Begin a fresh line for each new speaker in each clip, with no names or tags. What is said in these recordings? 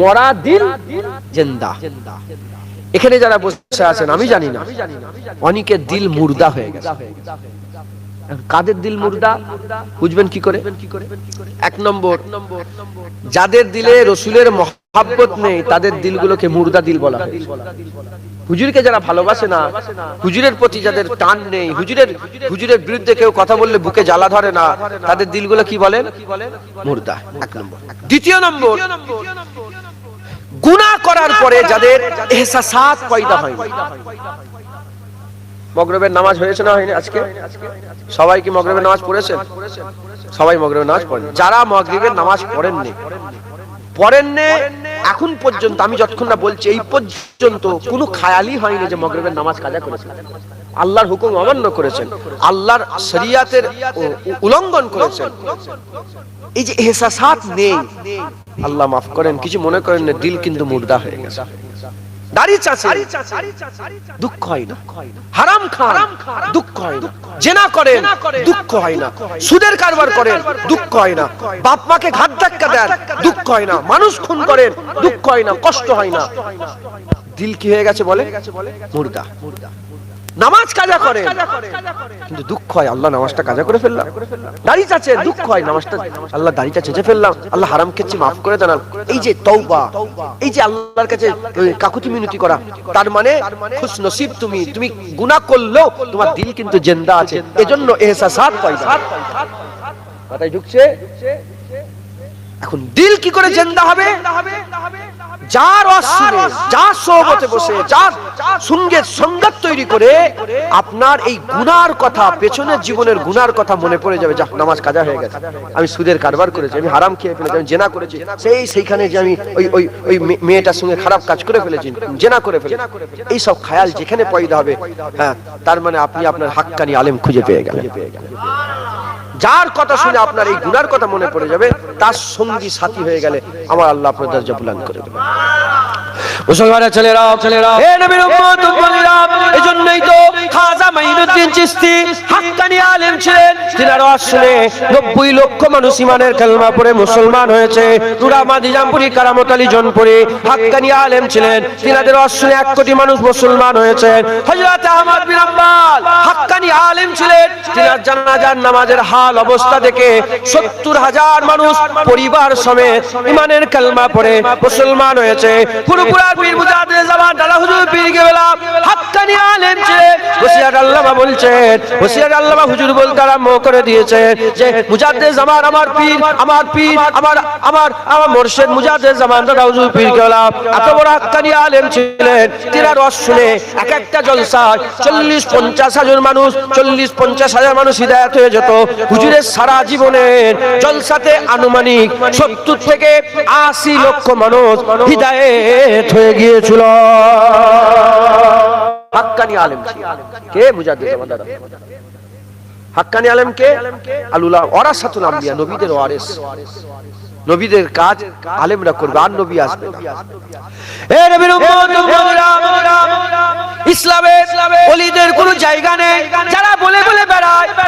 মরা দিল জেন্দা। এখানে যারা বসে আছেন, আমি জানি না। অনেকের দিল মুর্দা হয়ে গেছে। কাদের দিল মুর্দা? বুঝবেন কি করে? এক নম্বর, যাদের দিলে রসুলের মহাব্বত নেই, তাদের দিলগুলোকে মুর্দা দিল বলা হয় হুজুরকে যারা ভালোবাসে না, হুজুরের প্রতি যাদের টান নেই, হুজুরের হুজুরের বিরুদ্ধে কেউ কথা বললে বুকে জ্বালা ধরে না, তাদের দিলগুলো কি বলেন মুর্দা, এক নম্বর। দ্বিতীয় নম্বর, গুনাহ করার পরে যাদের এহসাসাত পয়দা হয় মগরবের নামাজ হয়েছে না হয়নি আজকে? সবাই কি মগরবের নামাজ পড়েছেন সবাই মগরবের নামাজ পড়েন। যারা মগরিবের নামাজ পড়েননি এখন পর্যন্ত, আমি যতক্ষণ না বলছি, এই পর্যন্ত কোনো খায়ালই হয়নি যে মগরবের নামাজ কাজা আল্লাহর হুকুম অমান্য করেছেন, আল্লাহর শরিয়াতের উলঙ্ঘন করেছেন। এই যে এহসাসাত নেই, আল্লাহ মাফ করেন, কিছু মনে করেন না, দিল কিন্তু মুর্দা হয়ে গেছে। দাড়ি চাচে দুঃখ হয় না হারাম খান দুঃখ হয় না জেনা করেন দুঃখ হয় না সুদের কারবার করেন দুঃখ হয় না বাপ মাকে ঘাত ধাক্কা দেন দুঃখ হয় না মানুষ খুন করেন দুঃখ হয় না কষ্ট হয় না দিল কি হয়ে গেছে বলে মুর্দা নামাজ কাজা করে। কিন্তু দুঃখ হয় আল্লাহ নামাজটা কাজা করে ফেললাম। দাড়ি চাচে দুঃখ হয় নামাজটা আল্লাহ দাড়িটা চেঁচে ফেললাম। আল্লাহ হারাম মাফ করে দেন। এই যে তওবা এই যে আল্লাহর কাছে কাকুতি মিনতি করা তার মানে খুশ নসিব তুমি তুমি গুনাহ করলেও তোমার দিল কিন্তু জিন্দা আছে। এজন্য এহসাসাত পয়দা কথাই ঢুকছে? এখন দিল কি করে জেন্দা হবে? যার অশ্রে যার সোহবতে বসে যার সঙ্গে সঙ্গত তৈরি করে আপনার এই গুনার কথা, পেছনের জীবনের গুনার কথা মনে পড়ে যাবে। যা নামাজ কাজা হয়ে গেছে। আমি সুদের কারবার করেছি, আমি হারাম খেয়ে ফেলেছি, আমি জেনা করেছি। সেই সেইখানে যে আমি ওই ওই ওই মেয়েটার সঙ্গে খারাপ কাজ করে ফেলেছি, জেনা করে ফেলেছি। এই সব খায়াল যেখানে পয়দা হবে হ্যাঁ তার মানে আপনি আপনার হাক্কানি আলেম খুঁজে পেয়ে গেলেন। যার কথা শুনে আপনার এই গুনার কথা মনে পড়ে যাবে, তার সঙ্গী সাথী হয়ে গেলে আমার আল্লাহ আপনার দরজা বুলান করে দেবে মুসলমানের ছেলেরা ছেলেরা। হে নবীর উম্মত উম্মতিরা এজন্যই তো খাজা মাইনুদ্দিন চিশতি হাক্কানি আলেম ছিলেন। তিনার শুনে 90 লক্ষ মানুষ ইমানের কালেমা পড়ে মুসলমান হয়েছে। নুরামা দিজামপুরি কারামত আলী জনপুরি হাক্কানি আলেম ছিলেন। তিনাদের শুনে 1 কোটি মানুষ মুসলমান হয়েছেন। হযরত আহমদ বিন আম্বাল হাক্কানি আলেম ছিলেন। নামাজের হাল অবস্থা দেখে 70 হাজার মানুষ পরিবার সমেত ইমানের কালমা পড়ে মুসলমান হয়েছে। পুরোপুরা কেবলা হাক্কানি আলেম ছিলেন বসিয়ার আল্লামা বলছেন বসিয়ার আল্লামা হুজুর বলতে আরম্ভ করে দিয়েছেন যে মুজাহিদ জামান আমার পীর আমার পীর, আমার আমার আমার মুর্শিদ মুজাহিদ জামান দাদা হুজুর পীর কেবলা এত বড় হাক্কানি আলেম ছিলেন। তিনার রস শুনে এক একটা জলসায় চল্লিশ পঞ্চাশ হাজার মানুষ, চল্লিশ পঞ্চাশ হাজার মানুষ হৃদায়ত হয়ে যেত। হুজুরের সারা জীবনের জলসাতে আনুমানিক সত্তর থেকে আশি লক্ষ মানুষ হৃদায়ত হয়ে গিয়েছিল। হাক্কানি আলেম কে মুজাদ্দিদ জামান দাদা হাক্কানি আলেম কে আলুলা ওয়ারাসাতুল আম্বিয়া নবীদের ওয়ারিস নবীদের কাজ আলেমরা করবে আর নবী আসবে না। এ নবীর উম্মত ইসলামে ওলিদের কোনো জায়গা নেই যারা বলে বলে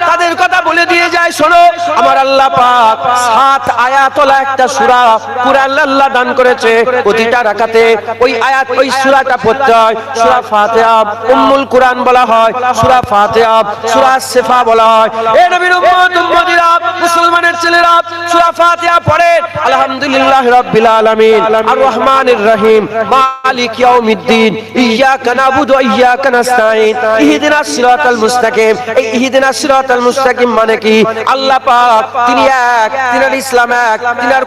তাদের কথা বলে দিয়ে যায়, শোনো, আমার আল্লাহ পাক সাত আয়াতলা একটা সূরা কুরআন আল্লাহ দান করেছে প্রতিটা রাকাতে। ওই আয়াত, ওই সূরাটা পড়তে হয়, সূরা ফাতিহা, উম্মুল কুরআন বলা হয়, সূরা ফাতিহা, সূরা সিফা বলা হয়। এ নবীর উম্মত, উম্মতিরা, মুসলমানের ছেলেরা সূরা ফাতিহা পড়েন আলহামদুলিল্লাহ রাব্বিল আলামিন। আর রহমানির রহিম। মালিক ইয়াউমিদ্দিন ইয়াকা নাবুদু ওয়া ইয়াকা নাস্তাইন ইহদিনাস সিরাতাল মুস্তাকিম। ইহদিনাস সিরাতাল মুস্তাকিম মানে কি? আল্লাহ পাক তিনি এক, তিনার ইসলাম এক, তিনার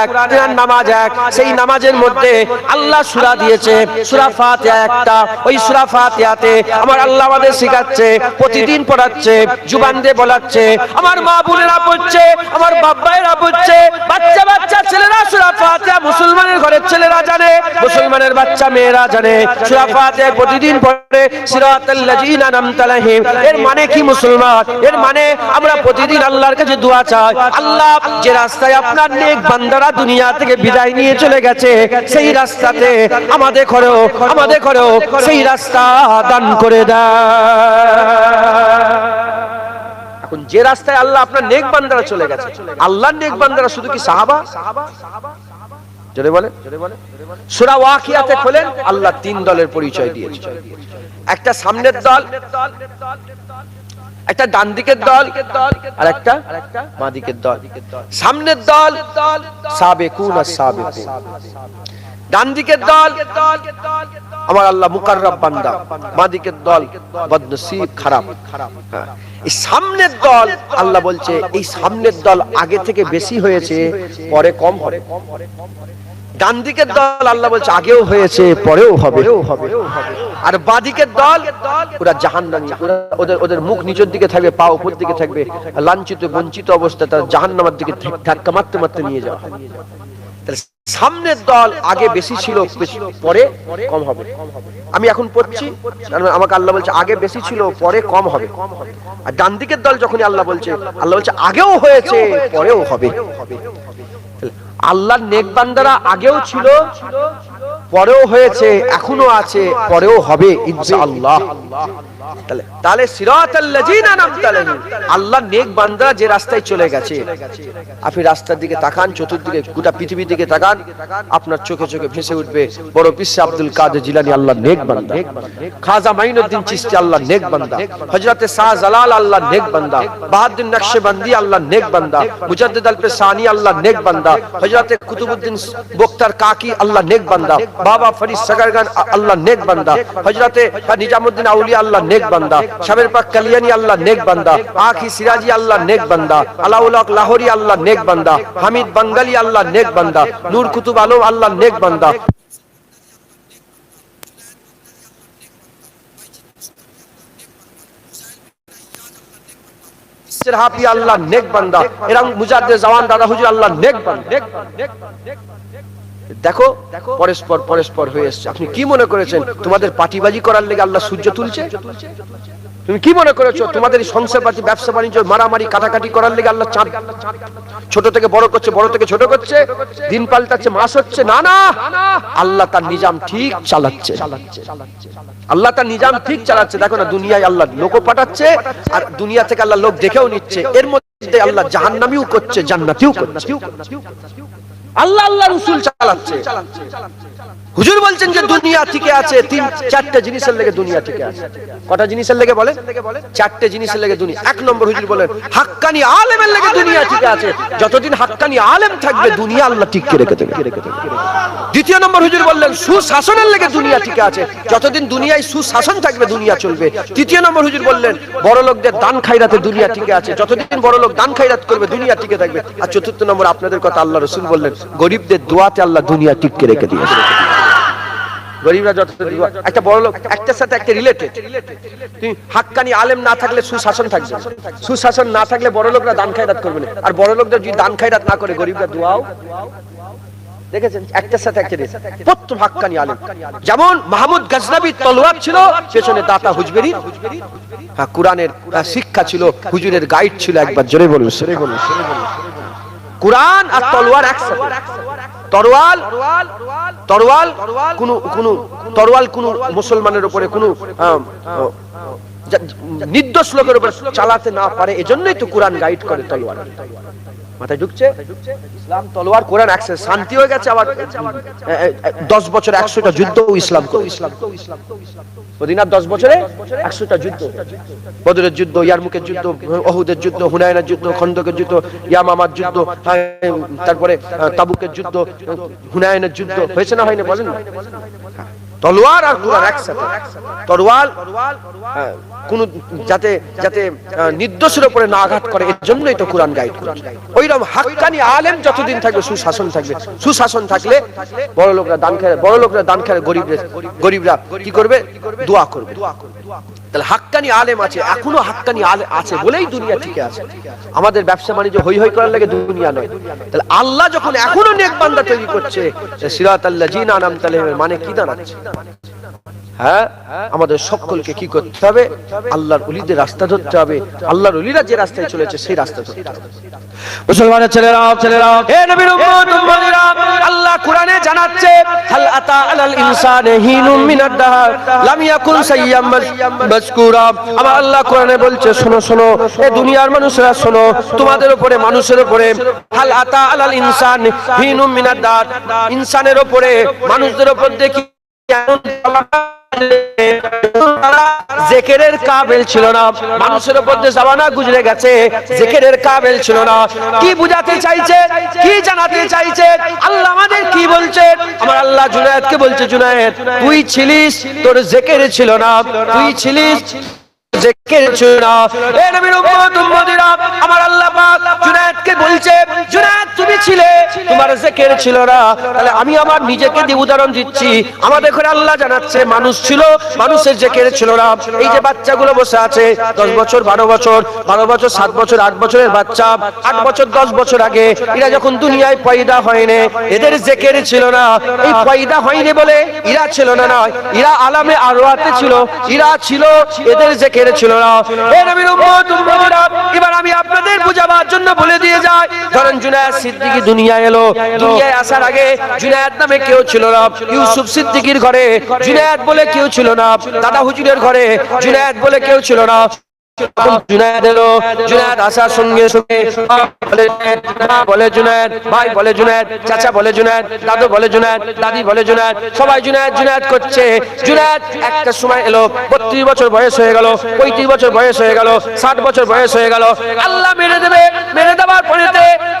এক, তিনার নামাজ এক। সেই নামাজের মধ্যে আল্লাহ দিয়েছে ফাতিহা একটা। ওই ফাতিহাতে আমার আল্লাহ আমাদের প্রতিদিন পড়াচ্ছে, জুবান দিয়ে বলাচ্ছে, আমার মা বোনেরা পড়ছে আমার বাব্বাইরা পড়ছে বাচ্চা বাচ্চা ছেলেরা সূরা ফাতিহা মুসলমানের ঘরের ছেলেরা জানে, মুসলমানের বাচ্চা মেয়েরা জানে। সূরা ফাতিহা প্রতিদিন পড়ে সিরাতাল লাযিনা আনআমতা আলাইহিম এর মানে কি মুসলমান? এর মানে আমরা প্রতিদিন আল্লাহর কাছে দোয়া চাই। আল্লাহ, যে রাস্তায় আপনার নেক বান্দারা দুনিয়া থেকে বিদায় নিয়ে চলে গেছে, সেই রাস্তাতে আমাদের আমাদের সেই রাস্তা দান করে এখন যে রাস্তায় আল্লাহ আপনার নেক বান্দারা চলে গেছে, আল্লাহর নেক বান্দারা শুধু কি সাহাবা? বলে সূরা ওয়াকিয়াতে খোলেন, আল্লাহ তিন দলের পরিচয় দিয়েছে একটা সামনের দল একটা ডান দিকের দল আর একটা বাঁ দিকের দল। সামনের দল, সাবেকুন আর সাবেকুন। ডান দিকের দল, আমার আল্লাহ মুকাররব বান্দা। বাঁ দিকের দল, বদনসিব খারাপ। হ্যাঁ। এই সামনের দল, আল্লাহ বলছে, এই সামনের দল আগে থেকে বেশি হয়েছে, পরে কম হবে। ডান দিকের দল আল্লাহ বলছে আগেও হয়েছে পরেও হবে। আর বাদিকের দল ওরা ওরা ওদের ওদের মুখ নিচের দিকে থাকবে পা উপর দিকে থাকবে লাঞ্ছিত বঞ্চিত অবস্থা তার জাহান্নামের দিকে ধা- ধাক্কা মারতে মারতে নিয়ে যাওয়া হবে। সামনের দল আগে বেশি ছিল পরে কম হবে। আমি এখন পড়ছি আমাকে আল্লাহ বলছে আগে বেশি ছিল পরে কম হবে। আর ডান দিকের দল যখনই আল্লাহ বলছে আল্লাহ বলছে আগেও হয়েছে পরেও হবে। আল্লাহর নেক বান্দারা আগেও ছিল পরেও হয়েছে, এখনও আছে, পরেও হবে, ইনশাআল্লাহ। তাহলে আল্লাহ নেক বান্দারা যে রাস্তায় চলে গেছে। আপনি রাস্তার দিকে তাকান, চতুর্দিকে, গোটা পৃথিবীর দিকে তাকান, আপনার চোখে চোখে ভেসে উঠবে বড় আব্দুল কাদের জিলানী আল্লাহ বান্দা। খাজা চিশতি আল্লাহ বান্দা। হযরতে শাহ জালাল আল্লাহ বান্দা। বাহাউদ্দিন নকশবন্দি আল্লাহ বান্দা। মুজাদ্দিদ আল্লাহ বান্দা। হযরতে কুতুবউদ্দিন বক্তার কাকি আল্লাহ নেক বান্দা। বাবা ফরিদ সাগরগান আল্লাহ নেক বান্দা। হযরতে নিজামউদ্দিন আউলিয়া, আল্লাহ নেক বান্দা। শাবের পাক কালিয়ানি, আল্লাহ নেক বান্দা। আখি সিরাজি, আল্লাহ নেক বান্দা। আলাউল হক লাহোরি, আল্লাহ নেক বান্দা। হামিদ বাঙ্গালি, আল্লাহ নেক বান্দা। নূর কুতুব আলম, আল্লাহ নেক বান্দা। হাফি, আল্লাহ নেক বান্দা। এরকম মুজাদ্দে জওয়ান দাদা হুজুর, আল্লাহ নেক বান্দা। দেখো পরস্পর পরস্পর হয়ে এসছে। আপনি কি মনে করেছেন? তোমাদের পাটিবাজি করার লেগে আল্লাহ সূর্য তুলছে? তুমি কি মনে করেছ? তোমাদের সংসার পাতি ব্যবসা বাণিজ্য মারামারি কাটাকাটি করার লেগে আল্লাহ চাঁদ ছোট থেকে বড় করছে বড় থেকে ছোট করছে দিন পাল্টাচ্ছে মাস হচ্ছে না না আল্লাহ তার নিজাম ঠিক চালাচ্ছে। আল্লাহ তার নিজাম ঠিক চালাচ্ছে। দেখো না দুনিয়ায় আল্লাহ লোক পাঠাচ্ছে আর দুনিয়া থেকে আল্লাহ লোক দেখেও নিচ্ছে। এর মধ্যে আল্লাহ জাহান্নামিও করছে জান্নাতিও করছে। আল্লাহ আল্লাহ রসুল চালাচ্ছে। হুজুর বলছেন যে দুনিয়া ঠিক আছে, তিন, চারটে জিনিসের লেগে দুনিয়া ঠিক আছে। কটা জিনিসের লেগে বলে? চারটে জিনিসের লেগে দুনিয়া। এক নম্বর হুজুর বলেন, হাক্কানি আলেমের লেগে দুনিয়া ঠিক আছে। যতদিন হাক্কানি আলেম থাকবে, দুনিয়া আল্লাহ ঠিক রেখে দেবে। দ্বিতীয় নম্বর হুজুর বললেন, সুশাসনের লেগে দুনিয়া ঠিক আছে। যতদিন দুনিয়ায় সুশাসন থাকবে, দুনিয়া চলবে। তৃতীয় নম্বর হুজুর বললেন বড় লোকদের দান খাইরাতে দুনিয়া ঠিক আছে। যতদিন বড় লোক দান খাইরাত করবে, দুনিয়া টিকে থাকবে। আর চতুর্থ নম্বর আপনাদের কথা আল্লাহ রসুল বললেন গরিবদের দোয়াতে আল্লাহ দুনিয়া টিকে রেখে দিয়েছে। গরিবরা যত একটা বড় লোক, একটার সাথে একটা রিলেটেড তুমি হাক্কানি আলেম না থাকলে সুশাসন থাকবে সুশাসন না থাকলে বড় লোকরা দান খায়রাত করবে না। আর বড় যদি দান খায়রাত না করে, গরিবরা দোয়াও দেখেছেন? একটার সাথে একটা প্রত্যেক হাক্কানি আলেম। যেমন মাহমুদ গজনবী তলোয়ার ছিল, পেছনে দাতা হুজবেরি। হ্যাঁ কোরআনের শিক্ষা ছিল, হুজুরের গাইড ছিল একবার। জোরে বলুন জোরে বলুন। কোরআন আর তলোয়ার একসাথে। তরোয়াল তরোয়াল কোন কোন তরোয়াল কোন মুসলমানের উপরে কোন নির্দোষ লোকের উপরে চালাতে না পারে। এজন্যই তো কোরআন গাইড করে তলোয়ার। মাথায় ঢুকছে। ইসলাম তলোয়ার কোরআন শান্তি হয়ে গেছে আবার। দশ বছর একশোটা যুদ্ধ ইসলাম ইসলাম মদিনার দশ বছরে একশোটা যুদ্ধ। বদরের যুদ্ধ যুদ্ধ অহুদের যুদ্ধ হুনায়নের যুদ্ধ খন্দকের যুদ্ধ ইয়ামামার যুদ্ধ হ্যাঁ, তারপরে তাবুকের যুদ্ধ হুনায়নের যুদ্ধ। হয়েছে না হয়নি বলেন? তলোয়ার আর কোরআন একসাথে। তরোয়াল হ্যাঁ, কোন যাতে যাতে নির্দোষের উপরে না আঘাত করে এর জন্যই তো কোরআন গাইড করে ওইরকম হাক্কানি আলেম যতদিন থাকবে সুশাসন থাকবে। সুশাসন থাকলে বড় লোকরা দান খেলে বড় লোকরা দান খেলে গরিবরা গরিবরা কি করবে? দোয়া করবে। তাহলে হাক্কানি আলেম আছে এখনও হাক্কানি আলেম আছে বলেই দুনিয়া টিকে আছে। আমাদের ব্যবসা বাণিজ্য হই হই করার লাগে দুনিয়া নয়। তাহলে আল্লাহ যখন এখনও নেক বান্দা তৈরি করছে সিরাত আল্লাহ জিনা নাম তালেমের মানে কি দাঁড়াচ্ছে? হ্যাঁ? আমাদের সকলকে কি করতে হবে? আল্লাহর অলিদের রাস্তা ধরতে হবে। আল্লাহর অলিরা যে রাস্তায় চলেছে সেই রাস্তা ধরতে হবে। মুসলমানের ছেলেরা ছেলেরা হে নবীর উম্মত উম্মতিরা আল্লাহ কোরআনে জানাচ্ছে হাল আতা আলাল ইনসানে হিনুম মিনাদ দাহার লাম ইয়াকুন সাইয়াম আল্লাহ কোরআনে বলছে, শোনো শোনো, এ দুনিয়ার মানুষরা শোনো, তোমাদের উপরে, মানুষের উপরে, হাল আতা আলাল ইনসান হিনুম মিনাদ ইনসানের উপরে, মানুষদের উপর দেখি তারা জেকেরের ছিল না। মানুষের উপর জামানা গুজরে গেছে। জেকেরের ছিল না। কি বুঝাতে চাইছে? কি জানাতে চাইছে? আল্লাহ আমাদের কি বলছে? আমার আল্লাহ জুনায়েদকে বলছে, জুনায়েদ, তুই ছিলিস, তোর জেকের ছিল না। তুই ছিলিস আমার আল্লাহ জুনায়েদকে বলছে, জুনায়েদ, তুমি ছিলে। তোমার জেকের ছিল না। তাহলে আমি আমার নিজেকে দিয়ে উদাহরণ দিচ্ছি। আমাদের ঘরে আল্লাহ জানাচ্ছে, মানুষ ছিল, মানুষের জেকের ছিল না। এই যে বাচ্চাগুলো বসে আছে, দশ বছর, বারো বছর বারো বছর, সাত বছর, আট বছরের বাচ্চা, আট বছর, দশ বছর আগে, এরা যখন দুনিয়ায় পয়দা হয়নি, এদের জেকের ছিল না। এই পয়দা হয়নি বলে ইরা ছিল না না ইরা আলামে আরোয়াতে ছিল ইরা ছিল, এদের জেকের ছিল না। এবার আমি আপনাদের বুঝাবার জন্য বলে দিয়ে যাই। ধরেন জুনায়েদ সিদ্দিকী দুনিয়ায় এলো দুনিয়ায় আসার আগে জুনায়েদ নামে কেউ ছিল না। ইউসুফ সিদ্দিকীর ঘরে জুনায়েদ বলে কেউ ছিল না। দাদা হুজুরের ঘরে জুনায়েদ বলে কেউ ছিল না। বছর বয়স হয়ে গেল, পঁয়ত্রিশ বছর বয়স হয়ে গেল, ষাট বছর বয়স হয়ে গেল। আল্লাহ মেরে দেবে, মেরে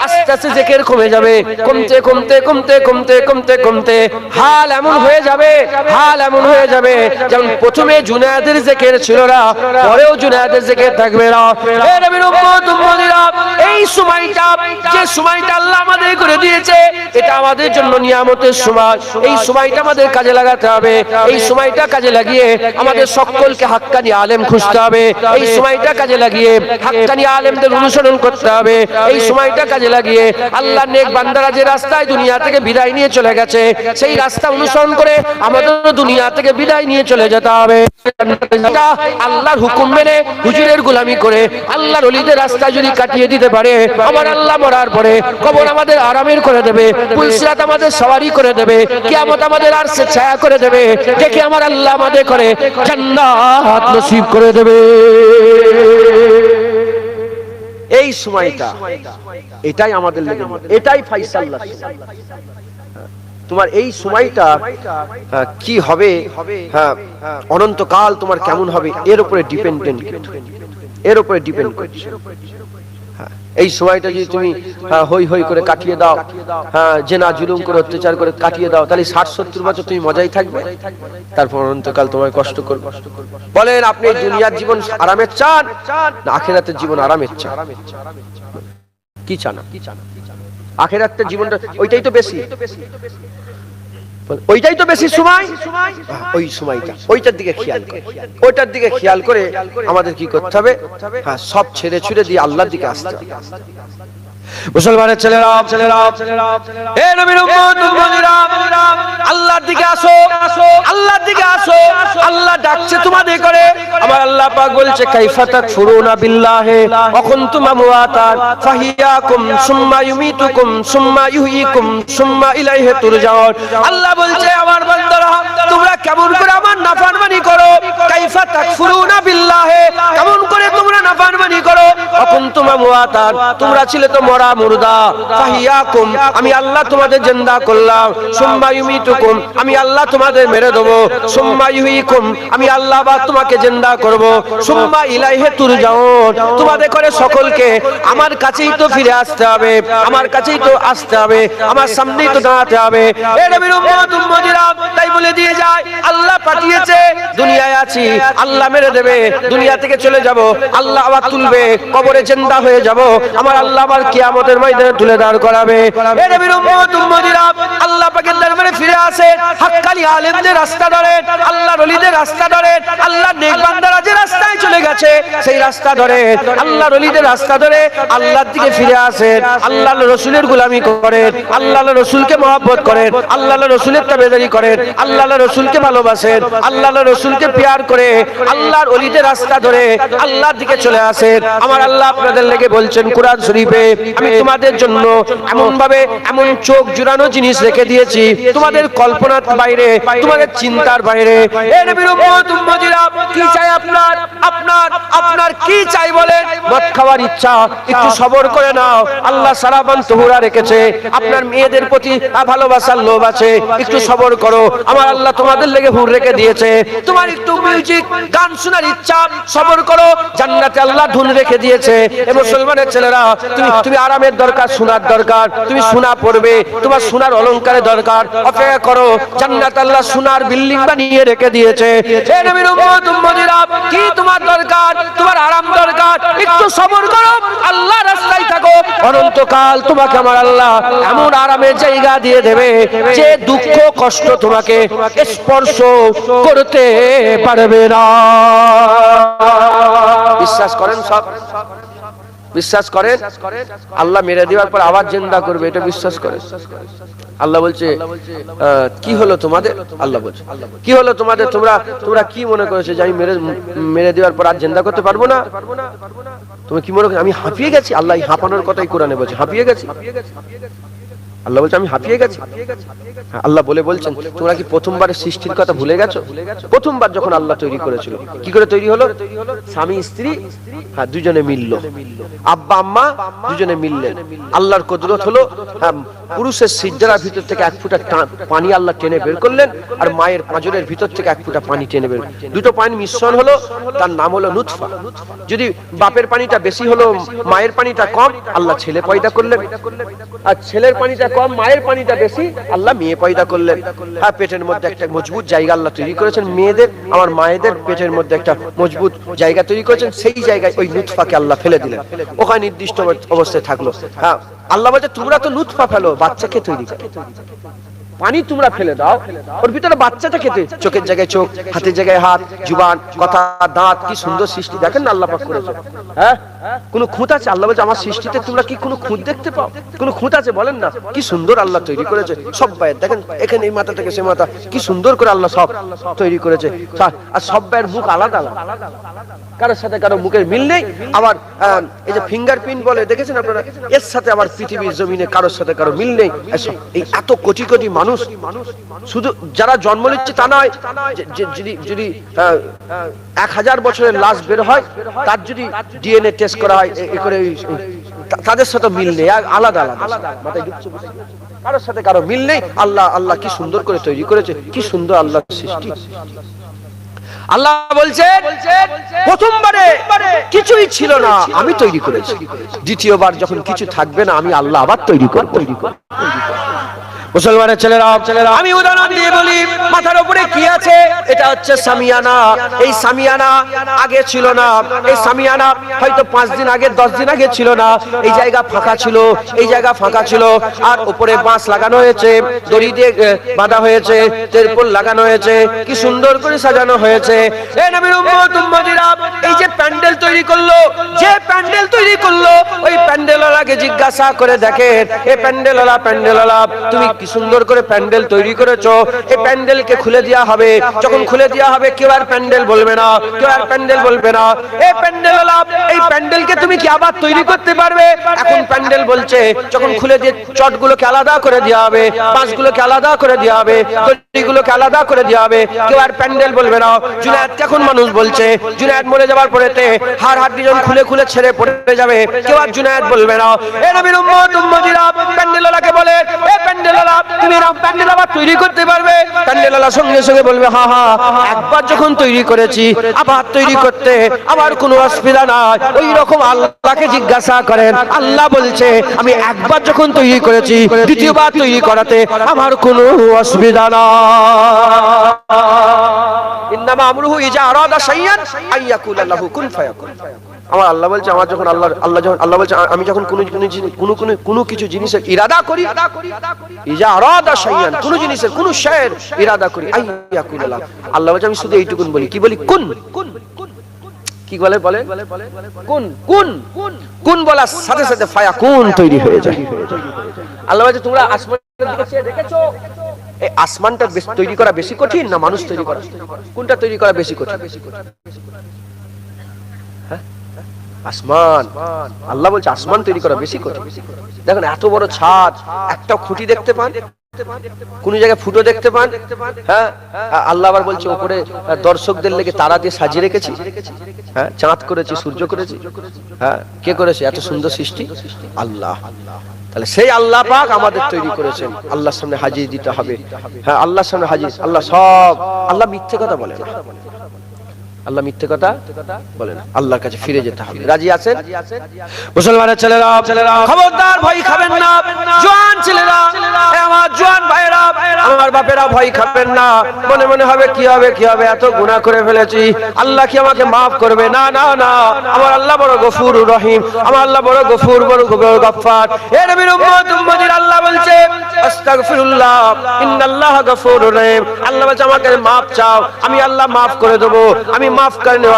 আস্তে আস্তে জেকের কমে যাবে। কমতে কমতে কমতে কমতে কমতে কমতে হাল এমন হয়ে যাবে, হাল এমন হয়ে যাবে। যেমন প্রথমে জুনায়েদের জেকের ছিল না, পরেও জুনায়েদের জেকের থাকবে না। এ নবীর উম্মত উম্মতিরা এই সময়টা, যে সময়টা আল্লাহ আমাদের করে দিয়েছে, এটা আমাদের জন্য নিয়ামতের সময়। এই সময়টা আমাদের কাজে লাগাতে হবে। এই সময়টা কাজে লাগিয়ে আমাদের সকলকে হাক্কানি আলেম খুঁজতে হবে। এই সময়টা কাজে লাগিয়ে হাক্কানি আলেমদের অনুসরণ করতে হবে। এই সময়টা কাজে লাগিয়ে আল্লাহ নেক বান্দারা যে রাস্তায় দুনিয়া থেকে বিদায় নিয়ে চলে গেছে, সেই রাস্তা অনুসরণ করে আমাদের দুনিয়া থেকে বিদায় নিয়ে চলে যেতে হবে। আল্লাহর হুকুম মেনে হুজুরের গোলামি করে আল্লাহর অলিদের রাস্তা যদি কাটিয়ে দিতে পারে, আমার আল্লাহ মরার পরে কবর আমাদের আরামের করে দেবে পুলসিরাত আমাদের সওয়ারি করে দেবে, কিয়ামত আমাদের আর ছায়া করে দেবে, দেখে আমার আল্লাহ আমাদের করে জান্নাত নসিব করে দেবে। এই সময়টা, এটাই আমাদের এটাই ফাইসাল্লাহ। তোমার এই সময়টা কি হবে? হ্যাঁ অনন্তকাল তোমার কেমন হবে? এর উপরে ডিপেন্ডেন্ট এর উপরে ডিপেন্ড করছে হ্যাঁ, এই সময়টা যদি তুমি হ্যাঁ, হই হই করে কাটিয়ে দাও হ্যাঁ জেনা জুলুম করে অত্যাচার করে কাটিয়ে দাও তাহলে ষাট সত্তর বছর তুমি মজাই থাকবে। তারপর অনন্তকাল তোমায় কষ্ট করবে। বলেন আপনি দুনিয়ার জীবন আরামের চান না আখেরাতের জীবন আরামের চান? কি চান? আখেরাতের জীবনটা ওইটাই তো বেশি। ওইটাই তো বেশি সময়? ওই সময়টা, ওইটার দিকে খেয়াল করে, ওইটার দিকে খেয়াল করে আমাদের কি করতে হবে? হ্যাঁ সব ছেড়ে ছুড়ে দিয়ে আল্লাহর দিকে আসতে হবে। মুসলমানের ছেলেরা ছেলেরা হে নবীর উম্মত উম্মতিরা আল্লাহর দিকে আসো আল্লাহর দিকে আসো আল্লাহ ডাকছে তোমাদের করে আমার আল্লাহ পাক বলছে কাইফা তাকফুরুনা বিল্লাহি ওয়া কুনতুম আমওয়াতান ফাহিয়াকুম সুম্মা ইউমিতুকুম সুম্মা ইউহয়িকুম সুম্মা ইলাইহি তুরজাউন। আল্লাহ বলছে আমার বান্দারা তোমরা কেমন করে আমার নাফরমানি করো? কাইফা তাকফুরুনা বিল্লাহি কেমন করে তোমরা নাফরমানি করো? ওয়া কুনতুম আমওয়াতান তোমরা ছিলে তো মরা মুর্দা, ফাহিয়াকুম, আমি আল্লাহ তোমাদের জিন্দা করলাম, সুম্মা ইউমিতুকুম, আমি আল্লাহ তোমাদের মেরে দেবো, সুম্মা ইউহিকুম, আমি আল্লাহ বা তোমাকে জিন্দা করব, সুম্মা ইলাইহি তুরজাউন, তোমাদের করে সকলকে আমার কাছেই তো ফিরে আসতে হবে, আমার কাছেই তো আসতে হবে, আমার সামনেই তো দাঁড়াতে হবে। এ নবীর উম্মত, উম্মতিরা তাই বলে দিয়ে যায়, আল্লাহ পাঠিয়েছে, দুনিয়ায় আছি, আল্লাহ মেরে দেবে, দুনিয়া থেকে চলে যাব, আল্লাহ আবার তুলবে, কবরে জিন্দা হয়ে যাব, আমার আল্লাহ আবার কিয়ামতের ময়দানে তুলে দাঁড় করাবে। এ নবীর উম্মত, উম্মতিরা আল্লাহ পাকের দরবারে ফিরে আসে। হাক্কানি আলেমদের রাস্তা ধরে, আল্লাহর ওলিদের রাস্তা ধরে আল্লাহ নেক বান্দারা যে রাস্তায় চলে গেছে, সেই রাস্তা ধরে, আল্লাহর অলিদের রাস্তা ধরে আল্লাহর দিকে ফিরে আসেন আল্লাহ রসুলের গুলামি করেন আল্লাহ রসুলকে মহব্বত করেন আল্লাহ রসুলের তাবেদারি করেন আল্লাহ রসুলকে ভালোবাসেন আল্লাহ রসুলকে পেয়ার করে, আল্লাহর অলিদের রাস্তা ধরে আল্লাহর দিকে চলে আসেন আমার আল্লাহ আপনাদের লেগে বলছেন, কোরআন শরীফে আমি তোমাদের জন্য এমন ভাবে এমন চোখ জুড়ানো জিনিস রেখে দিয়েছি। তোমাদের কল্পনার বাইরে তোমাদের চিন্তার বাইরে। কি চাই আপনার? আপনার আপনার কি চাই বলেন? মদ খাওয়ার ইচ্ছা, একটু সবর করে নাও। আল্লাহ সারাবান তহুরা রেখেছে। আপনার মেয়েদের প্রতি ভালোবাসার লোভ আছে। একটু সবর করো। আমার আল্লাহ তোমাদের লেগে হুর রেখে দিয়েছে। তোমার একটু মিউজিক গান শোনার ইচ্ছা, সবর করো। জান্নাতে আল্লাহ ধুন রেখে দিয়েছে। এ মুসলমানের ছেলেরা, তুমি তুমি আরামের দরকার, শোনার দরকার। তুমি শোনা পড়বে। তোমার শোনার অলংকারের দরকার। অপেক্ষা করো। জান্নাত আল্লাহ সোনার বিল্ডিং বানিয়ে রেখে দিয়েছে। কি তোমার দরকার, তোমার আরাম দরকার, একটু সবর করো, আল্লাহ রাস্তায় থাকো। অনন্তকাল তোমাকে আমার আল্লাহ এমন আরামের জায়গা দিয়ে দেবে যে দুঃখ, কষ্ট তোমাকে স্পর্শ করতে পারবে না। বিশ্বাস করেন সব? বিশ্বাস করে, আল্লাহ মেরে দেওয়ার পর আবার জিন্দা করবে, এটা বিশ্বাস করে। আল্লাহ বলছে কি হলো তোমাদের? আল্লাহ বলছে, কি হলো তোমাদের? তোমরা তোমরা কি মনে করেছ যে আমি মেরে মেরে দেওয়ার পর আর জিন্দা করতে পারব না? তুমি কি মনে করছ আমি হাঁপিয়ে গেছি? আল্লাহ হাঁপানোর কথাই কোরআনে বলছে, হাঁপিয়ে গেছি। আল্লাহ বলছে আমি হাঁপিয়ে গেছি? হ্যাঁ, আল্লাহ বলে বলছেন তোমরা কি প্রথমবার সৃষ্টির কথা ভুলে গেছো? প্রথমবার যখন আল্লাহ তৈরি করেছিল কি করে তৈরি হলো? স্বামী স্ত্রী হ্যাঁ দুজনে মিলল। আব্বা আম্মা দুজনে মিললেন। আল্লাহর কদরত হলো হ্যাঁ, পুরুষের সিজ্জারার ভিতর থেকে এক ফুটা পানি আল্লাহ টেনে বের করলেন আর মায়ের পাঁজরের ভিতর থেকে এক ফুটা পানি টেনে বের দুটো পানি মিশ্রণ হলো, তার নাম হলো নুৎফা যদি বাপের পানিটা বেশি হলো, মায়ের পানিটা কম, আল্লাহ ছেলে পয়দা করলেন। আর ছেলের পানিটা কম, মায়ের পানিটা বেশি, আল্লাহ মেয়ে পয়দা করলেন। হ্যাঁ পেটের মধ্যে একটা মজবুত জায়গা আল্লাহ তৈরি করেছেন, মেয়েদের, আমার মায়েদের পেটের মধ্যে একটা মজবুত জায়গা তৈরি করেছেন, সেই জায়গায় ওই নুৎফাকে আল্লাহ ফেলে দিলেন। ওখানে নির্দিষ্ট অবস্থায় থাকল। হ্যাঁ আল্লাহ বলছে, তোমরা তো নুৎফা ফেলো বাচ্চাকে তৈরি করো। পানি তোমরা ফেলে দাও। ওর ভিতরে বাচ্চাটা খেতে চোখের জায়গায় চোখ, হাতের জায়গায় হাত, জুবান, কথা, দাঁত, কি সুন্দর সৃষ্টি। দেখেন না আল্লাহ পাক করেছে। হ্যাঁ? কোনো খুঁত আছে? আল্লাহ বলছে, আমার সৃষ্টিতে তোমরা কি কোনো খুঁত দেখতে পাও? কোনো খুঁত আছে? বলেন না। কি সুন্দর আল্লাহ তৈরি করেছে। সব পায়ের দেখেন, এখানে এই মাথা থেকে সে মাথা। কি সুন্দর করে আল্লাহ সব তৈরি করেছে। আর সব পায়ের মুখ আলাদা আলাদা। কারোর সাথে কারও মুখের মিল নেই। আবার এই যে ফিঙ্গারপ্রিন্ট বলে, দেখেছেন আপনারা? এর সাথে আবার পৃথিবীর জমিনে কারোর সাথে কারও মিল নেই। এই এত কোটি কোটি মানুষ শুধু যারা জন্ম নিচ্ছে তা নয় যদি যদি এক হাজার বছরের লাশ বের হয়, তার যদি ডিএনএ টেস্ট করা হয় করে তাদের সাথে মিল নেই আলাদা আলাদা? কারোর সাথে কারও মিল নেই, আল্লাহ আল্লাহ কি সুন্দর করে তৈরি করেছে, কি সুন্দর আল্লাহ সৃষ্টি। আল্লাহ বলছেন প্রথমবারে কিছুই ছিল না, আমি তৈরি করেছি। দ্বিতীয়বার যখন কিছু থাকবে না, আমি আল্লাহ আবার তৈরি করব তৈরি করব। মুসলমানের ছেলেরা ছেলেরা। আমি উদাহরণ দিয়ে বলি, মাথার উপরে কি আছে? এটা হচ্ছে সামিয়ানা। এই সামিয়ানা আগে ছিল না। এই সামিয়ানা হয়তো পাঁচ দিন আগে, দশ দিন আগে ছিল না। এই জায়গা ফাঁকা ছিল, এই জায়গা ফাঁকা ছিল। আর উপরে বাঁশ লাগানো হয়েছে, দড়ি দিয়ে বাঁধা হয়েছে, তেরপল লাগানো হয়েছে। কি সুন্দর করে সাজানো হয়েছে। এই যে প্যান্ডেল তৈরি করল, যে প্যান্ডেল তৈরি করল, ওই প্যান্ডেলওয়ালাকে জিজ্ঞাসা করে দেখেন, এ প্যান্ডেলওয়ালা প্যান্ডেলওয়ালা, তুমি কি সুন্দর করে প্যান্ডেল তৈরি করেছ? এই প্যান্ডেলকে খুলে দেওয়া হবে। যখন খুলে দেওয়া হবে, কেউ আর প্যান্ডেল বলবে না, কেউ আর প্যান্ডেল বলবে না। এই প্যান্ডেলওয়ালা এই প্যান্ডেলকে তুমি কি আবার তৈরি করতে পারবে? এখন প্যান্ডেল বলছে, যখন খুলে দিয়ে চটগুলোকে আলাদা করে দেওয়া হবে বাঁশগুলোকে আলাদা করে দেওয়া হবে দড়িগুলোকে আলাদা করে দেওয়া হবে, কেউ আর প্যান্ডেল বলবে না। জুনায়েদ এখন মানুষ বলছে, জুনায়েদ মরে যাবার পরেতে হার হাড্ডি যখন খুলে খুলে ছেড়ে পড়ে যাবে, কেউ আর জুনায়েদ বলবে না। এ নবীর উম্মত, উম্মতিরা প্যান্ডেলওয়ালাকে বলে, এ প্যান্ডেলওয়ালা তুমি প্যান্ডেল আবার তৈরি করতে পারবে। সঙ্গে সঙ্গে বলবে হ্যাঁ হ্যাঁ একবার যখন তৈরি করেছি, আবার তৈরি করতে আমার কোনো অসুবিধা নাই। ওই রকম আল্লাহকে জিজ্ঞাসা করেন, আল্লাহ বলছে, আমি একবার যখন তৈরি করেছি, দ্বিতীয়বার তৈরি করাতে আমার কোনো অসুবিধা না। ইন্নামা আমরুহু ইজা আরাদা শাইয়ান আইয়াকুলা লাহু কুন ফায়াকুন। আমার আল্লাহ বলছে, আমার যখন আল্লাহ আল্লাহ যখন, আল্লাহ বলছে, আমি যখন কোনো কোনো কোনো কোনো কিছু জিনিসের ইরাদা করি, ইজা আরাদা শাইয়ান কোনো জিনিসের কোনো শায়ের ইরাদা করি আল্লাহ বলছে, আমি শুধু এইটুকুন বলি। কি বলি? কুন। কি বলে বলে? কোন কোন। কোন বলার সাথে সাথে ফায়া কোন তৈরি হয়ে যায়। আল্লাহ বলছে, তোমরা আসমানের দিকে চেয়ে দেখেছ? এই আসমানটা তৈরি করা বেশি কঠিন না মানুষ তৈরি করা? কোনটা তৈরি করা বেশি কঠিন? হ্যাঁ? আসমান। আল্লাহ বলছে, আসমান তৈরি করা বেশি কঠিন। দেখেন, এত বড় ছাদ, একটা খুঁটি দেখতে পান, কোন জায়গায় ফুটো দেখতে পান হ্যাঁ? আল্লাহ আবার বলছে, ওপরে দর্শকদের লেগে তারা দিয়ে সাজিয়ে রেখেছি। হ্যাঁ চাঁদ করেছি, সূর্য করেছি। হ্যাঁ কে করেছে? এত সুন্দর সৃষ্টি? আল্লাহ। তাহলে সেই আল্লাহ পাক আমাদের তৈরি করেছেন। আল্লাহর সামনে হাজির দিতে হবে। হ্যাঁ আল্লাহর সামনে হাজির আল্লাহ সব আল্লাহ মিথ্যে কথা বলে না। আল্লাহ মিথ্যে কথা বলে না আল্লাহর কাছে ফিরে যেতে হবে। রাজি আছেন? মুসলমানের ছেলেরা ছেলেরা খবরদার ভয় খাবেন না। জোয়ান ছেলেরা আমার জোয়ান ভাইরা আমার বাপেরা ভয় খাবেন না। মনে মনে হবে কি হবে কি হবে এত গুনাহ করে ফেলেছি। আল্লাহ কি আমাকে মাফ করবে? না না না। আমার আল্লাহ বড় গফুর রহিম। আমার আল্লাহ বড় গফুর বড় গফফার এ নবীর উম্মত উম্মতির আল্লাহ বলছে আস্তাগফিরুল্লাহ ইন্নাল্লাহ গফুরুর রহিম। আল্লাহ বলছে আমাকে মাফ চাও। আমি আল্লাহ মাফ করে দেব। আমি মাফ করনে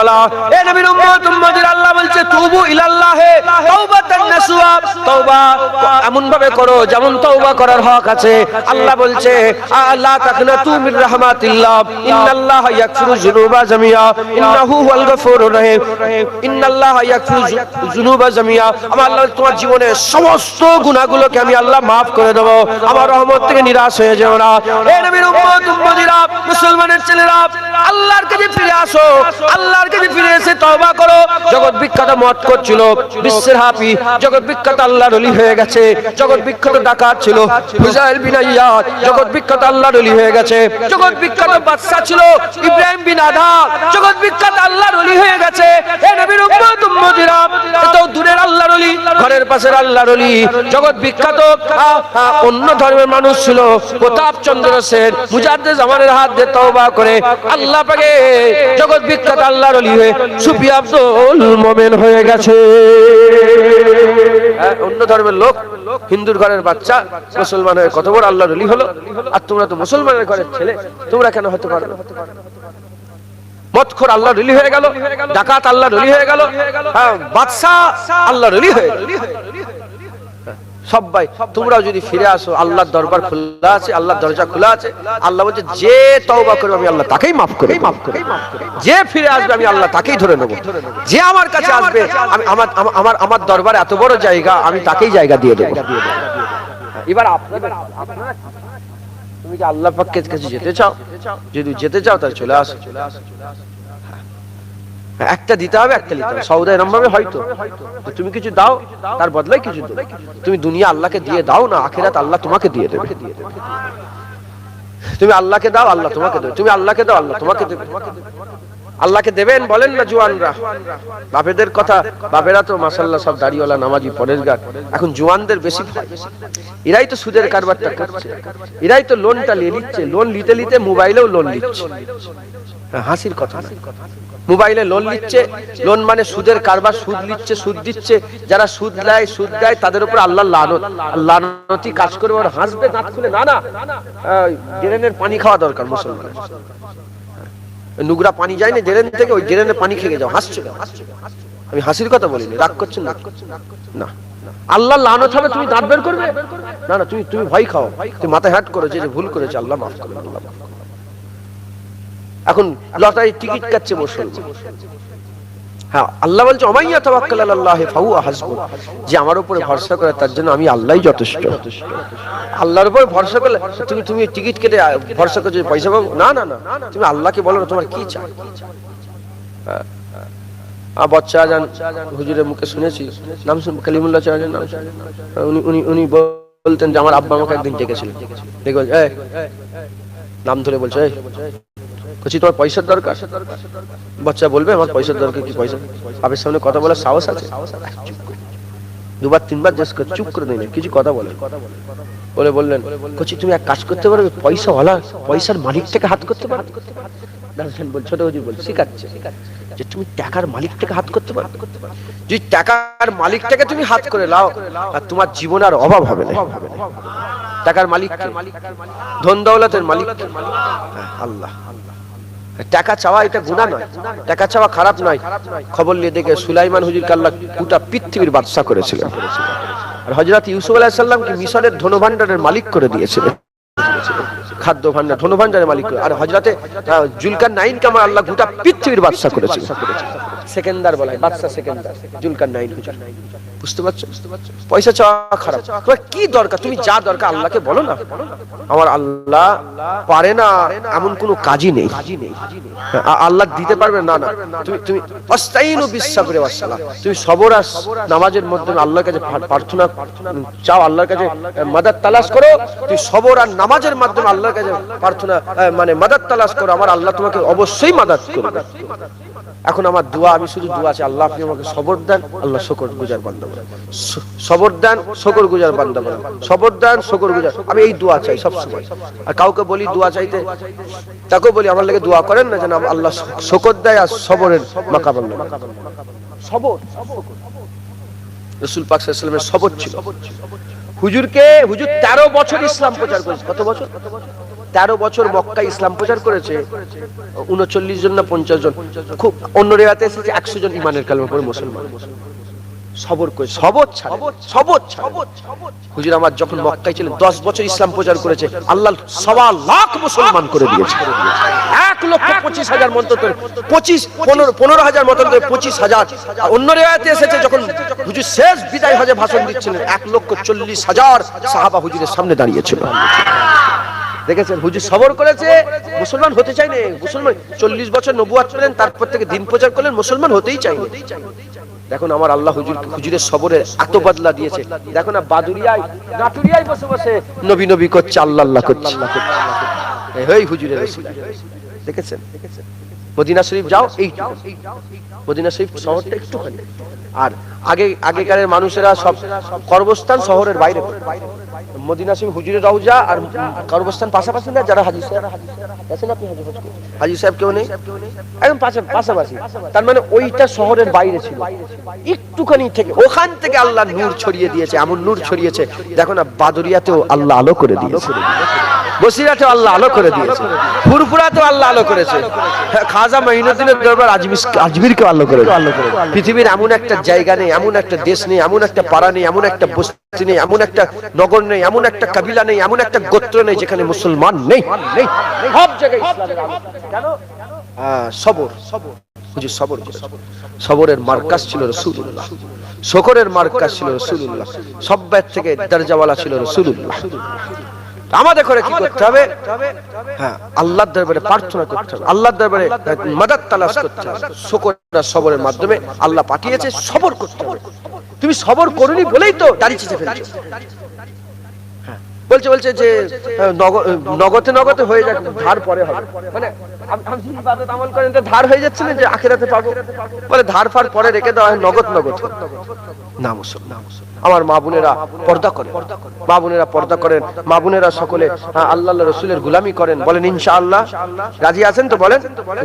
এ নবীর উম্মত, উম্মতির আল্লাহ বলছে, তুবু ইলাল্লাহে, তাওবাতান নাসুয়া তওবা এমন ভাবে করো যেমন তওবা করার হক আছে। আল্লাহ বলছে আল্লাহ তাকনাতু মির রাহমাতিল্লাহ, ইন্নাল্লাহ ইয়াগফিরু যুনুবা জামিয়া, ইন্নাহু হুয়াল গফুরুর রহিম, ইন্নাল্লাহ ইয়াগফিরু যুনুবা জামিয়া। আমার আল্লাহ তোমার জীবনের সমস্ত গুনাহগুলোকে আমি আল্লাহ মাফ করে দেব। আমার রহমত থেকে নিরাশ হয়ে যেও না। এ নবীর উম্মত, উম্মতিরা, মুসলমানের ছেলেরা, আল্লাহর কাছে ফিরে আসো। আল্লাহর কাছে ফিরে এসে তওবা করো। জগৎ বিখ্যাত মত করছিল, বিশ্বের হাফি জগৎ বিখ্যাত আল্লাহর ওলি হয়ে গেছে। জগৎ বিখ্যাত ডাকাত ছিল, হুজাইল বিন আইয়াদ। জগৎ বিখ্যাত আল্লাহর ওলি হয়ে গেছে। জগৎ বিখ্যাত বাদশা ছিল, ইব্রাহিম বিন আদা জগৎ বিখ্যাত আল্লাহর ওলি হয়ে গেছে। এ নবীর উম্মত, উম্মতিরা এত দূরের আল্লাহর ওলি, ঘরের পাশের আল্লাহর ওলি। জগৎ বিখ্যাত অন্য ধর্মের মানুষ ছিল। প্রতাপ চন্দ্র সেন, মুজাদ্দেদ জামানের হাত দিয়ে তওবা করে, আল্লাহ পাকে জগৎ বিখ্যাত আল্লাহর ওলি হয়ে সুফি আব্দুল মোমেন হয়ে গেছে। হ্যাঁ, অন্য ধর্মের লোক হিন্দুর ঘরের বাচ্চা মুসলমান হয়ে কত বড় আল্লাহর ওলি হলো? আর তোমরা তো মুসলমানের ঘরের ছেলে তোমরা কেন হতে পারবে না? মতখোর আল্লাহ রলি হয়ে গেল ডাকাত আল্লাহ রলি হয়ে গেল হ্যাঁ বাদশাহ আল্লাহ রলি হয়ে গেল। সবাই তোমরাও যদি ফিরে আসো আল্লাহর দরবার খোলা আছে আল্লাহর দরজা খোলা আছে আল্লাহ বলছে যে তওবা করবে আমি আল্লাহ তাকেই মাফ করে মাফ করে যে ফিরে আসবে আমি আল্লাহ তাকেই ধরে নেব। যে আমার কাছে আসবে আমি আমার আমার- আমার দরবার এত বড় জায়গা আমি তাকেই জায়গা দিয়ে দেবো। এবার আপনারা তুমি কি আল্লাহ পাকের কাছে যেতে চাও? যদি যেতে চাও তাহলে চলে আসো। হ্যাঁ, একটা দিতে হবে একটা নিতে হবে। সৌদা এরম ভাবে হয়তো তুমি কিছু দাও তার বদলায় কিছু দেবে তুমি দুনিয়া আল্লাহকে দিয়ে দাও না আখেরাত আল্লাহ তোমাকে দিয়ে দেবে। তুমি আল্লাহকে দাও আল্লাহ তোমাকে দেবে। তুমি আল্লাহকে দাও আল্লাহ তোমাকে দেবে। আল্লাহকে দেবেন বলেন না জুয়ানরা। বাপেদের কথা বাপেরা তো মাসাল্লাহ সব দাড়িওয়ালা নামাজি পরের গান এখন জুয়ানদের বেশি এরাই তো সুদের কারবারটা করছে। এরাই তো লোনটা নিয়ে নিচ্ছে। লোন নিতে নিতে মোবাইলেও লোন নিচ্ছে। হ্যাঁ, হাসির কথা না। মোবাইলে লোন নিচ্ছে লোন মানে সুদের কারবার, সুদ নিচ্ছে, সুদ দিচ্ছে। যারা সুদ নেয়, সুদ দেয়, তাদের উপর আল্লাহ লানত। লানতি কাজ করে ওর হাসবে, দাঁত খুলে, না না। ড্রেনের পানি খাওয়া দরকার মুসলমান নুগরা পানি যায় না ড্রেন থেকে ওই ড্রেনের পানি খেয়ে যাও, হাসছো আমি হাসির কথা বলিনি, রাগ করছেন না না। আল্লাহ লানত হবে, তুমি দাঁত বের করবে? না না, তুমি তুমি ভয় খাও। তুমি মাথায় হাট করো যে ভুল করেছে, আল্লাহ মাফ করবে আল্লাহ। এখন লটারি টিকিট কাটছে মুসলমান হ্যাঁ আল্লাহ বলছে অমাইয়া তাওয়াক্কাল আল্লাহ ফাহুয়া হাসবুন। যে আমার উপরে ভরসা করে তার জন্য আমি আল্লাহই যথেষ্ট। আল্লাহর উপর ভরসা করলে তুমি তুমি টিকিট কেটে ভরসা করছ পয়সা পাবো? না না না। তুমি আল্লাহকে বলো না তোমার কি চাই? বচ্চা যান হুজুরের মুখে শুনেছি। নাম শুন কালিমুল্লাহ চাহাজের নাম উনি উনি উনি বলতেন যে আমার আব্বা আমাকে একদিন ডেকেছিলেন দেখো এই নাম ধরে বলছে বলছি তোমার পয়সার দরকার? বাচ্চা বলবে আমার পয়সার দরকার কি পয়সা? বাপের সামনে কথা বলার সাহস আছে? দুবার তিনবার জিজ্ঞেস করে চুপ করে দিলেন কিছু কথা বলে বলে বললেন কচি তুমি এক কাজ করতে পারবে পয়সা ওলা পয়সার মালিকটাকে হাত করতে পারো? ছোট হুজুর বল শিখাচ্ছে যে তুমি টাকার মালিকটাকে হাত করতে পারো? যদি টাকার মালিকটাকে তুমি হাত করে লাও আর তোমার জীবন আর অভাব হবে না। টাকার মালিক? ধন দৌলতের মালিক? হ্যাঁ, আল্লাহ। টাকা চাওয়া এটা গুণা নয়। টাকা চাওয়া খারাপ নয়। খবর নিয়ে দেখে সুলাইমান হুজুর কাল্লা গোটা পৃথিবীর বাদশা করেছিলেন। আর হজরত ইউসুফ আলাহ সাল্লামকে মিশরের ধনভাণ্ডারের মালিক করে দিয়েছিলেন। খাদ্য ভান্ডার ধন ভান্ডারের মালিক আর হজরতে জুলকার নাইন আমার আল্লাহ গোটা পৃথিবীর বাদশা করেছিল বলা হয় জুলকার নাইন হুজুর। বুঝতে পারছ? পয়সা চাওয়া খারাপ। কি দরকার? তুমি যা দরকার আল্লাহকে বলো না। আমার আল্লাহ পারে না, এমন কোনো কাজই নেই। আল্লাহ দিতে পারবে না না। তুমি তুমি তুমি সবর নামাজের মধ্যে আল্লাহর কাছে প্রার্থনা চাও, আল্লাহর কাছে মাদার তালাশ করো। তুমি সবর আর নামাজের মাধ্যমে আল্লাহর কাছে প্রার্থনা মানে মাদার তালাশ করো। আমার আল্লাহ তোমাকে অবশ্যই মাদার করবে। এখন আমার দোয়া আমি শুধু দোয়া আছে আল্লাহ আপনি আমাকে সবর দেন আল্লাহ শকর গুজার বান্দা বলেন সবর দেন শকর গুজার বান্দা বলেন সবর দেন শকর গুজার আমি এই দোয়া চাই সব সময় আর কাউকে বলি দোয়া চাইতে তাকে বলি আমার লাগে দোয়া করেন না যেন আল্লাহ শকর দেয় আর সবরের মাকাবাল সবর। রসুল পাক সাল্লামের সবর ছিল। হুজুরকে হুজুর তেরো বছর ইসলাম প্রচার করেছে। কত বছর? তেরো বছর মক্কা ইসলাম প্রচার করেছে, উনচল্লিশ জন না পঞ্চাশ জন? খুব, অন্য রেওয়াতে এসেছে একশো জন ইমানের কালমা পড়ে মুসলমান। সবর করে, সবর ছাড়ে, সবর হুজুর আমার যখন মক্কায় ছিলেন, দশ বছর ইসলাম প্রচার করেছে, আল্লাহ সবা লাখ মুসলমান করে দিয়েছে। এক লক্ষ পঁচিশ হাজার মতো পঁচিশ, পনেরো পনেরো হাজার মতন করে পঁচিশ হাজার। অন্য রেওয়াতে এসেছে যখন হুজুর শেষ বিদায় হজে ভাষণ দিচ্ছিলেন, এক লক্ষ চল্লিশ হাজার সাহাবা হুজুরের সামনে দাঁড়িয়েছিল। দেখেছেন হুজুর সবর করেছে। মুসলমান হতে চাইনি মুসলমান চল্লিশ বছর নবুয়াত পেলেন তারপর থেকে দিন প্রচার করলেন মুসলমান হতেই চাইনি দেখুন আমার আল্লাহ হুজুর হুজুরের সবরের এত বদলা দিয়েছে। দেখো না বাদুরিয়ায় নাটুরিয়ায় বসে বসে নবী নবী করছে। আল্লাহ আল্লাহ করছে। এই হই হুজুরের রসিলা। দেখেছেন? মদিনা শরীফ যাও এই মদিনা শরীফ শহরটা একটুখানি। আর আগে আগেকারের মানুষেরা সব কর্মস্থান শহরের বাইরে মদিনা শরীফ হুজুরের রওজা আর কর্মস্থান পাশাপাশি না যারা সাহেব। আপনি সাহেব কেউ নেই? একদম পাশাপাশি। তার মানে ওইটা শহরের বাইরে ছিল। একটুখানি থেকে ওখান থেকে আল্লাহ নূর ছড়িয়ে দিয়েছে এমন নূর ছড়িয়েছে দেখো না বাদরিয়াতেও আল্লাহ আলো করে দিয়েছে। বসিরাতেও আল্লাহ আলো করে দিয়েছে। ফুরফুরাতেও আল্লাহ আলো করেছে। হ্যাঁ, খাজা মহিনুদ্দিনের দরবার আজমির আজমিরকে আলো করে পৃথিবীর এমন একটা জায়গা নেই এমন একটা দেশ নেই, এমন একটা পাড়া নেই, এমন একটা বস্তি নেই, এমন একটা নগর নেই, এমন একটা কাবিলা নেই, এমন একটা গোত্র নেই যেখানে মুসলমান নেই। সব সবরের মার্কাস ছিল রসুল্লাহ শকরের মার্কাস ছিল রসুল্লাহ সব্বার থেকে দরজাওয়ালা ছিল রসুল্লাহ আমাদের করে কি করতে হবে? হ্যাঁ আল্লাহর দরবারে প্রার্থনা করতে হবে। আল্লাহর দরবারে মাদার তালাশ করতে হবে। শকর সবরের মাধ্যমে আল্লাহ পাঠিয়েছে সবর করতে হবে। তুমি সবর করনি বলেই তো দাঁড়িয়ে ফেলছো। বলছে বলছে যে নগদে নগদে হয়ে যাক ধার পরে হবে। মানে আমল করেন তো ধার হয়ে যাচ্ছে না যে আখেরাতে পাবো। বলে ধার ফার পরে রেখে দেওয়া হয় নগদ নগদ। না মুসলমান আমার মা বোনেরা পর্দা করেন। মা বোনেরা পর্দা করেন। মা বোনেরা সকলে আল্লাহ রসুলের গুলামি করেন। বলেন ইনশাআল্লাহ। রাজি আছেন তো বলেন?